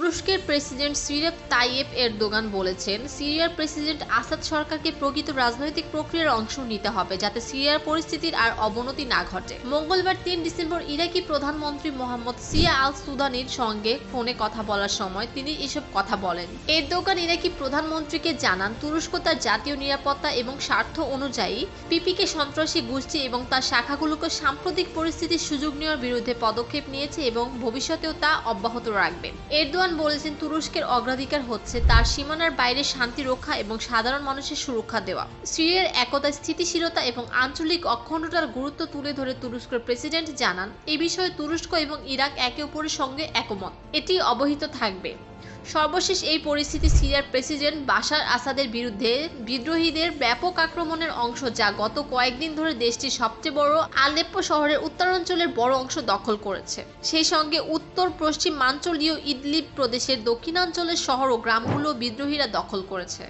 তুরস্কের president সিরিয়াপ Tayyip Erdogan বলেছেন, সিরিয়ার প্রেসিডেন্ট আসাদ সরকারকে প্রকৃত রাজনৈতিক প্রক্রিয়ার অংশ নিতে হবে যাতে সিরিয়ার পরিস্থিতির আর অবনতি না ঘটে। মঙ্গলবার তিন ডিসেম্বর ইরাকি প্রধানমন্ত্রী মোহাম্মদ সিয়া আল সুদানির সঙ্গে ফোনে কথা বলার সময় তিনি এসব কথা বলেন। এরদোগান ইরাকি প্রধানমন্ত্রীকে জানান, তুরস্ক তার জাতীয় নিরাপত্তা এবং স্বার্থ অনুযায়ী পিপিকে সন্ত্রাসী গোষ্ঠী এবং তার শাখাগুলোকে সাম্প্রতিক পরিস্থিতির সুযোগ নেওয়ার বিরুদ্ধে পদক্ষেপ নিয়েছে এবং ভবিষ্যতেও তা অব্যাহত রাখবে। এরদোয়ান বলেছেন তুরস্কের অগ্রাধিকার হচ্ছে তার সীমানার বাইরে শান্তি রক্ষা এবং সাধারণ মানুষের সুরক্ষা দেওয়া। সিরিয়ার একতা, স্থিতিশীলতা এবং আঞ্চলিক অখণ্ডতার গুরুত্ব তুলে ধরে তুরস্কের প্রেসিডেন্ট জানান, এ বিষয়ে তুরস্ক এবং ইরাক একে অপরের সঙ্গে একমত। এটি অবহিত থাকবে। সর্বশেষ এই পরিস্থিতি সিরিয়ার প্রেসিডেন্ট বাশার আসাদের বিরুদ্ধে বিদ্রোহীদের ব্যাপক আক্রমণের অংশ যা গত কয়েকদিন ধরে দেশটির সবচেয়ে বড় আলেপ্পো শহরের উত্তরাঞ্চলের বড় অংশ দখল করেছে। সেই সঙ্গে উত্তর পশ্চিমাঞ্চলীয় ইদলিব প্রদেশের দক্ষিণাঞ্চলের শহর ও গ্রামগুলো বিদ্রোহীরা দখল করেছে।